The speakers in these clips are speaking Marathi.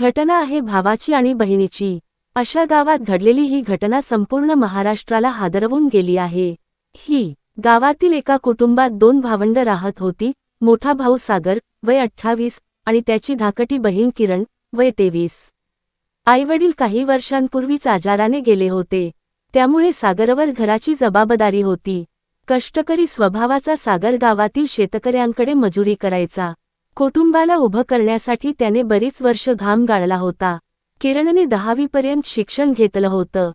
घटना आहे भावाची आणि बहिणीची. अशा गावात घडलेली ही घटना संपूर्ण महाराष्ट्राला हादरवून गेली आहे. ही गावातील एका कुटुंबात दोन भावंड राहत होती मोठा भाऊ सागर वय अठ्ठावीस आणि त्याची धाकटी बहीण किरण वय तेवीस. आईवडील काही वर्षांपूर्वीच आजाराने गेले होते. त्यामुळे सागरवर घराची जबाबदारी होती. कष्टकरी स्वभावाचा सागर गावातील शेतकऱ्यांकडे मजुरी करायचा. कुटुंबाला उभं करण्यासाठी त्याने बरीच वर्ष घाम गाळला होता. किरणने दहावीपर्यंत शिक्षण घेतलं होतं.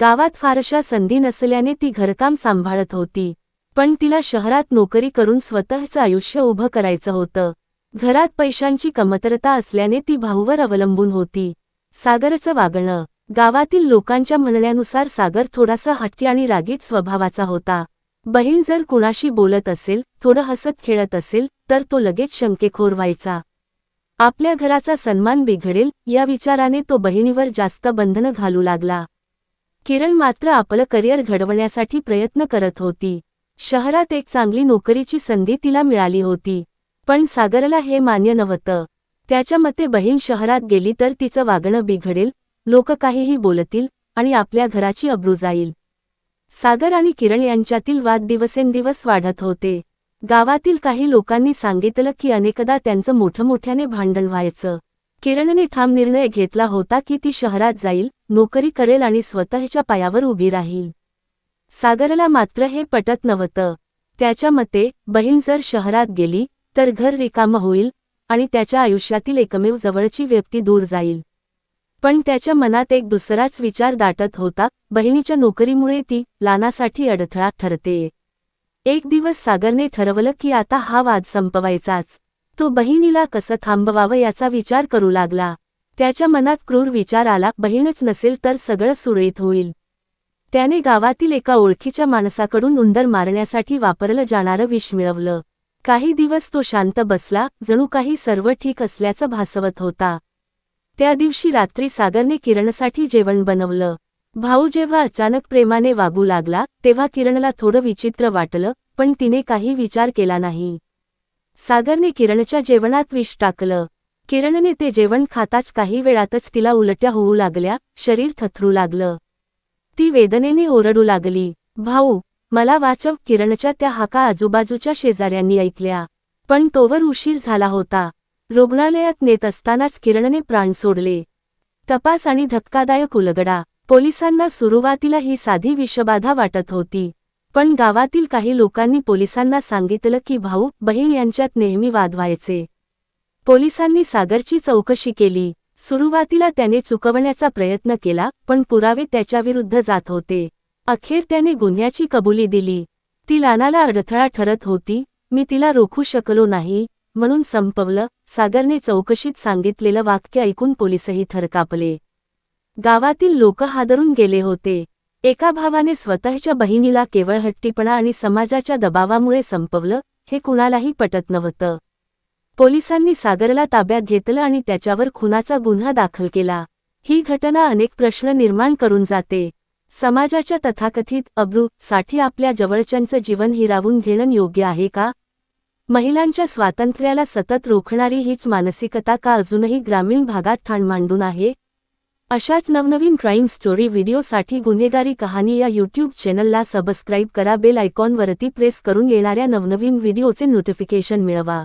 गावात फारशा संधी नसल्याने ती घरकाम सांभाळत होती. पण तिला शहरात नोकरी करून स्वतःचं आयुष्य उभं करायचं होतं. घरात पैशांची कमतरता असल्याने ती भाऊवर अवलंबून होती. सागरचं वागणं. गावातील लोकांच्या म्हणण्यानुसार सागर थोडासा हट्टी आणि रागीट स्वभावाचा होता. बहीण जर कुणाशी बोलत असेल थोडं हसत खेळत असेल तर तो लगेच शंकेखोर व्हायचा. आपल्या घराचा सन्मान बिघडेल या विचाराने तो बहिणीवर जास्त बंधनं घालू लागला. किरण मात्र आपलं करिअर घडवण्यासाठी प्रयत्न करत होती. शहरात एक चांगली नोकरीची संधी तिला मिळाली होती. पण सागरला हे मान्य नव्हतं. त्याच्या मते बहीण शहरात गेली तर तिचं वागणं बिघडेल लोक काहीही बोलतील आणि आपल्या घराची अब्रू जाईल. सागर आणि किरण यांच्यातील वाद दिवसेंदिवस वाढत होते. गावातील काही लोकांनी सांगितलं की अनेकदा त्यांचं मोठं मोठ्याने भांडण व्हायचं. किरणने ठाम निर्णय घेतला होता की ती शहरात जाईल नोकरी करेल आणि स्वतःच्या पायावर उभी राहील. सागरला मात्र हे पटत नव्हतं. त्याच्या मते बहीण जर शहरात गेली तर घर रिकामं होईल आणि त्याच्या आयुष्यातील एकमेव जवळची व्यक्ती दूर जाईल. पण त्याच्या मनात एक दुसराच विचार दाटत होता. बहिणीच्या नोकरीमुळे ती लानासाठी अडथळा ठरते. एक दिवस सागरने ठरवलं की आता हा वाद संपवायचाच. तो बहिणीला कसं थांबवावं याचा विचार करू लागला. त्याच्या मनात क्रूर विचार आला. बहीणच नसेल तर सगळं सुरळीत होईल. त्याने गावातील एका ओळखीच्या माणसाकडून उंदर मारण्यासाठी वापरलं जाणारं विष मिळवलं. काही दिवस तो शांत बसला. जणू काही सर्व ठीक असल्याचं भासवत होता. त्या दिवशी रात्री सागरने किरणसाठी जेवण बनवलं. भाऊ जेव्हा अचानक प्रेमाने वागू लागला तेव्हा किरणला थोडं विचित्र वाटलं पण तिने काही विचार केला नाही. सागरने किरणच्या जेवणात विष टाकलं. किरणने ते जेवण खाताच काही वेळातच तिला उलट्या होऊ लागल्या शरीर थथरू लागलं. ती वेदनेने ओरडू लागली. भाऊ मला वाचव किरणच्या त्या हाका आजूबाजूच्या शेजाऱ्यांनी ऐकल्या. पण तोवर उशीर झाला होता. रुग्णालयात नेत असतानाच किरणने प्राण सोडले. तपास आणि धक्कादायक उलगडा. पोलिसांना सुरुवातीला ही साधी विषबाधा वाटत होती. पण गावातील काही लोकांनी पोलिसांना सांगितलं की भाऊ बहीण यांच्यात नेहमी वाद व्हायचे. पोलिसांनी सागरची चौकशी केली. सुरुवातीला त्याने चुकवण्याचा प्रयत्न केला पण पुरावे त्याच्याविरुद्ध जात होते. अखेर त्याने गुन्ह्याची कबुली दिली. ती लानाला अडथळा ठरत होती मी तिला रोखू शकलो नाही. म्हणून संपवलं सागरने चौकशीत सांगितलेलं वाक्य ऐकून पोलिसही थरकापले. गावातील लोक हादरून गेले होते. एका भावाने स्वतःच्या बहिणीला केवळ हट्टीपणा आणि समाजाच्या दबावामुळे संपवलं हे कुणालाही पटत नव्हतं. पोलिसांनी सागरला ताब्यात घेतलं आणि त्याच्यावर खुनाचा गुन्हा दाखल केला. ही घटना अनेक प्रश्न निर्माण करून जाते. समाजाच्या तथाकथित अब्रू साठी आपल्या जवळच्यांचं जीवन हिरावून घेणं योग्य आहे का? महिलांच्या स्वातंत्र्याला सतत रोखणारी हीच मानसिकता का अजूनही ग्रामीण भागात ठाण मांडून आहे? अशाच नवनवीन क्राईम स्टोरी व्हिडिओसाठी गुन्हेगारी कहाणी या यूट्यूब चॅनलला सबस्क्राईब करा बेल आयकॉनवरती प्रेस करून येणाऱ्या नवनवीन व्हिडिओचे नोटिफिकेशन मिळवा.